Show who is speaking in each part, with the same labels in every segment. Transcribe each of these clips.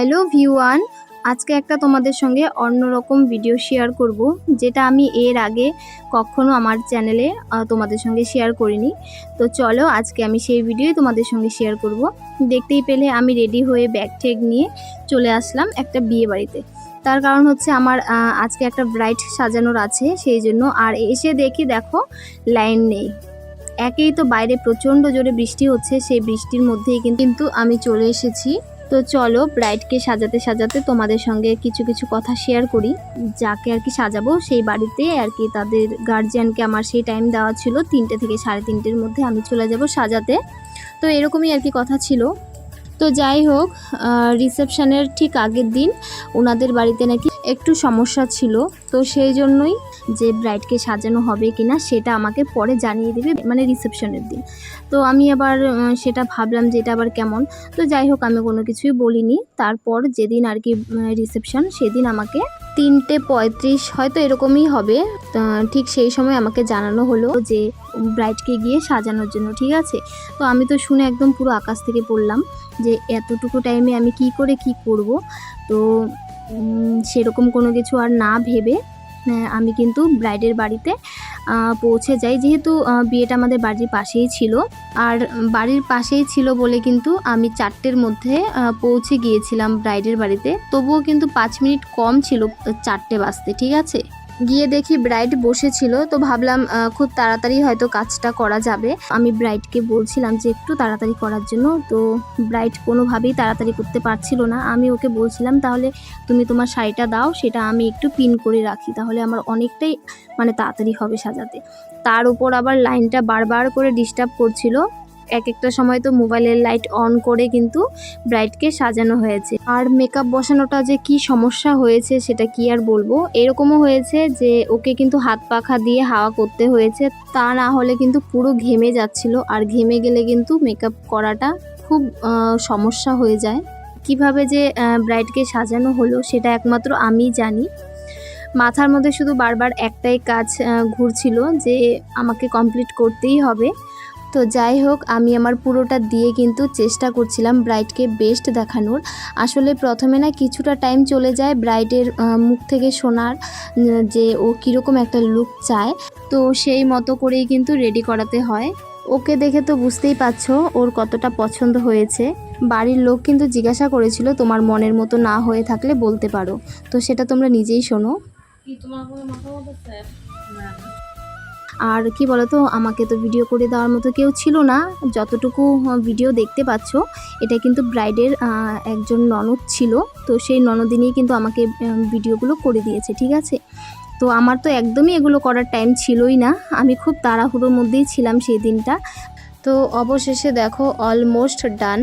Speaker 1: Hello V1 আজকে একটা তোমাদের সঙ্গে অন্যরকম ভিডিও শেয়ার করব, যেটা আমি এর আগে কখনো আমার চ্যানেলে তোমাদের সঙ্গে শেয়ার করিনি। তো চলো আজকে আমি সেই ভিডিওই তোমাদের সঙ্গে শেয়ার করব। দেখতেই পেলে আমি রেডি হয়ে ব্যাগ ঠেক নিয়ে চলে আসলাম একটা বিয়ে বাড়িতে। তার কারণ হচ্ছে আমার আজকে একটা ব্রাইট সাজানোর আছে, সেই জন্য আর এসে দেখি দেখো লাইন নেই। একেই তো বাইরে প্রচণ্ড জোরে বৃষ্টি হচ্ছে, সেই বৃষ্টির মধ্যেই কিন্তু কিন্তু আমি চলে এসেছি। তো চলো ব্রাইডকে সাজাতে সাজাতে তোমাদের সঙ্গে কিছু কিছু কথা শেয়ার করি। যাকে আর কি সাজাবো সেই বাড়িতে আর কি তাদের গার্জিয়ানকে আমার সেই টাইম দেওয়া ছিল তিনটে থেকে সাড়ে তিনটের মধ্যে আমি চলে যাব সাজাতে। তো এরকমই আর কি কথা ছিল। তো যাই হোক রিসেপশনের ঠিক আগের দিন ওনাদের বাড়িতে নাকি একটু সমস্যা ছিল। তো সেই জন্যই যে ব্রাইডকে সাজানো হবে কি না সেটা আমাকে পরে জানিয়ে দেবে মানে রিসেপশনের দিন। তো আমি আবার সেটা ভাবলাম যে এটা আবার কেমন? তো যাই হোক, আমি কোনো কিছুই বলিনি। তারপর যেদিন আর কি রিসেপশন সেদিন আমাকে তিনটে পঁয়ত্রিশ, হয়তো এরকমই হবে ঠিক সেই সময় আমাকে জানানো হলো যে ব্রাইডকে গিয়ে সাজানোর জন্য, ঠিক আছে? তো আমি তো শুনে একদম পুরো আকাশ থেকে পড়লাম যে এতটুকু টাইমে আমি কি করে কি করব? তো সেরকম কোনো কিছু আর না ভেবে আমি কিন্তু ব্রাইডের বাড়িতে পৌঁছে যাই। যেহেতু বিয়েটা আমাদের বাড়ির পাশেই ছিল, আর বাড়ির পাশেই ছিল বলে কিন্তু আমি চারটের মধ্যে পৌঁছে গিয়েছিলাম ব্রাইডের বাড়িতে। তবুও কিন্তু পাঁচ মিনিট কম ছিল চারটে বাজতে, ঠিক আছে? গিয়ে দেখি ব্রাইড বসেছিল, তো ভাবলাম খুব তাড়াতাড়ি হয়তো কাজটা করা যাবে। আমি ব্রাইডকে বলছিলাম যে একটু তাড়াতাড়ি করার জন্য, তো ব্রাইড কোনোভাবেই তাড়াতাড়ি করতে পারছিল না। আমি ওকে বলছিলাম, তাহলে তুমি তোমার শাড়িটা দাও, সেটা আমি একটু পিন করে রাখি, তাহলে আমার অনেকটাই মানে তাড়াতাড়ি হবে সাজাতে। তার উপর আবার লাইনটা বারবার করে ডিস্টার্ব করছিল। এক একটা সময় তো মোবাইলের লাইট অন করে কিন্তু ব্রাইডকে সাজানো হয়েছে। আর মেকআপ বসানোটা যে কি সমস্যা হয়েছে সেটা কি আর বলব? এরকমও হয়েছে যে ওকে কিন্তু হাত পাখা দিয়ে হাওয়া করতে হয়েছে। তা না হলে কিন্তু পুরো ঘেমে যাচ্ছিল। আর ঘেমে গেলে কিন্তু মেকআপ করাটা খুব সমস্যা হয়ে যায়। কীভাবে যে ব্রাইডকে সাজানো হলো সেটা একমাত্র আমিই জানি। মাথার মধ্যে শুধু বারবার একটাই কাজ ঘুরছিল যে আমাকে কমপ্লিট করতেই হবে। তো যাই হোক, আমি আমার পুরোটা দিয়ে কিন্তু চেষ্টা করছিলাম ব্রাইডকে বেস্ট দেখানোর। আসলে প্রথমে না কিছুটা টাইম চলে যায় ব্রাইডের মুখ থেকে শোনার যে ও কীরকম একটা লুক চায়। তো সেই মতো করেই কিন্তু রেডি করাতে হয়। ওকে দেখে তো বুঝতেই পারছ ওর কতটা পছন্দ হয়েছে। বাড়ির লোক কিন্তু জিজ্ঞাসা করেছিল, তোমার মনের মতো না হয়ে থাকলে বলতে পারো। তো সেটা তোমরা নিজেই শোনো।
Speaker 2: তোমার কোনো
Speaker 1: আর কি বলতো, আমাকে তো ভিডিও করে দেওয়ার মতো কেউ ছিল না। যতটুকু ভিডিও দেখতে পাচ্ছ, এটা কিন্তু ব্রাইডের একজন ননদ ছিল। তো সেই ননদিনই কিন্তু আমাকে ভিডিওগুলো করে দিয়েছে, ঠিক আছে? তো আমার তো একদমই এগুলো করার টাইম ছিলই না। আমি খুব তাড়াহুড়োর মধ্যেই ছিলাম সেই দিনটা। তো অবশেষে দেখো অলমোস্ট ডান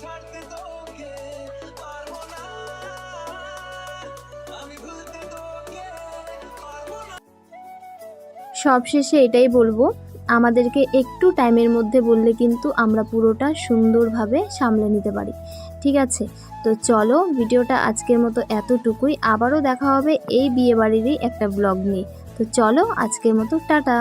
Speaker 3: ছাড়তে তোকে পারব না। আমি ভুলতে তোকে পারব না।
Speaker 1: সবশেষে এটাই বলব, আমাদেরকে একটু টাইমের মধ্যে বললে কিন্তু আমরা পুরোটা সুন্দরভাবে সামলে নিতে পারি। ঠিক আছে? তো চলো ভিডিওটা আজকের মতো এতটুকুই। আবারও দেখা হবে এই বিয়েবাড়িরই একটা ব্লগ নিয়ে। তো চলো আজকের মতো টাটা।